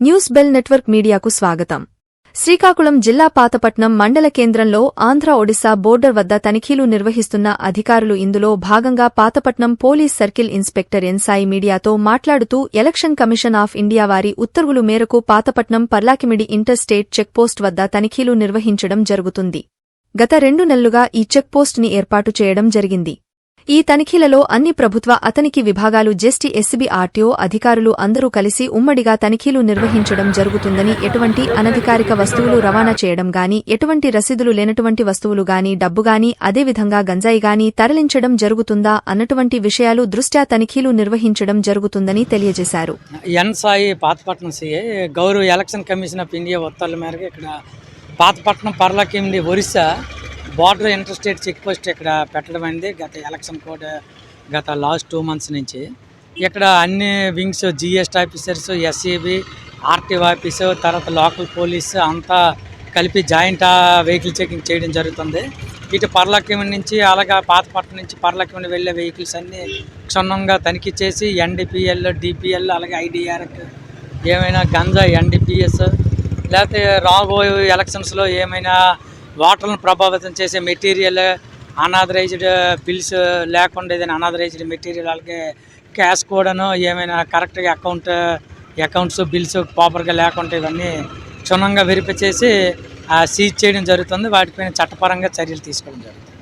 News bell network మీడియాకు స్వాగతం. శ్రీకాకుళం జిల్లా పాతపట్నం మండల కేంద్రంలో ఆంధ్ర ఒడిశా బోర్డర్ వద్ద తనిఖీలు నిర్వహిస్తున్న అధికారులు ఇందులో భాగంగా పాతపట్నం పోలీస్ సర్కిల్ ఇన్స్పెక్టర్ ఎన్సాయి మీడియాతో మాట్లాడుతూ ఎలక్షన్ కమిషన్ ఆఫ్ ఇండియా వారి ఉత్తర్వులు మేరకు Pathapatnam Parlakimidi inter state checkpost వద్ద తనిఖీలు నిర్వహించడం జరుగుతుంది. గత రెండు నెలలుగా ఈ చెక్పోస్ట్ని ఏర్పాటు చేయడం జరిగింది. ఈ తనిఖీలలో అన్ని ప్రభుత్వ అతనికి విభాగాలు జెస్టీ ఎస్సీబీ ఆర్టీఓ అధికారులు అందరూ కలిసి ఉమ్మడిగా తనిఖీలు నిర్వహించడం జరుగుతుందని ఎటువంటి అనధికారిక వస్తువులు రవాణా చేయడం గాని ఎటువంటి రసీదులు లేనటువంటి వస్తువులు గాని డబ్బు గాని అదేవిధంగా గంజాయి గాని తరలించడం జరుగుతుందా అన్నటువంటి విషయాలు దృష్ట్యా తనిఖీలు నిర్వహించడం జరుగుతుందని తెలియజేశారు. ఎన్ సాయి పాతపట్నం గౌరవ ఎలక్షన్ కమిషన్ ఆఫ్ ఇండియా ఉత్తర్వుల మేరకు ఇక్కడ Pathapatnam Parlakimidi Orissa border interstate check post ఇక్కడ పెట్టడం అయింది. గత ఎలక్షన్ కోడ్ గత లాస్ట్ టూ మంత్స్ నుంచి. ఇక్కడ అన్ని wings GST officers SEB RTO office తర్వాత లోకల్ పోలీస్ అంతా కలిపి జాయింట్ వెహికల్ చెకింగ్ చేయడం జరుగుతుంది. ఇటు పర్లక్యం నుంచి అలాగే పాతపట్నం నుంచి పర్లక్యం వెళ్ళే వెహికల్స్ అన్నీ క్షుణ్ణంగా తనిఖీ చేసి ఎన్డీపీఎల్ డిపిఎల్ అలాగే ఐడిఆర్ ఏమైనా గంజా ఎన్డీపీఎస్ లేకపోతే రాబోయే ఎలక్షన్స్లో ఏమైనా ఓటర్లను ప్రభావితం చేసే మెటీరియల్ అనాథరైజ్డ్ uh, బిల్స్ లేకుండా ఏదైనా అనాథరైజ్డ్ మెటీరియల్ అలాగే క్యాష్ కూడాను ఏమైనా కరెక్ట్గా అకౌంట్ అకౌంట్స్ బిల్స్ ప్రాపర్గా లేకుండా ఇవన్నీ క్షుణ్ణంగా వెరిఫై చేసి సీజ్ చేయడం జరుగుతుంది. వాటిపైన చట్టపరంగా చర్యలు తీసుకోవడం జరుగుతుంది.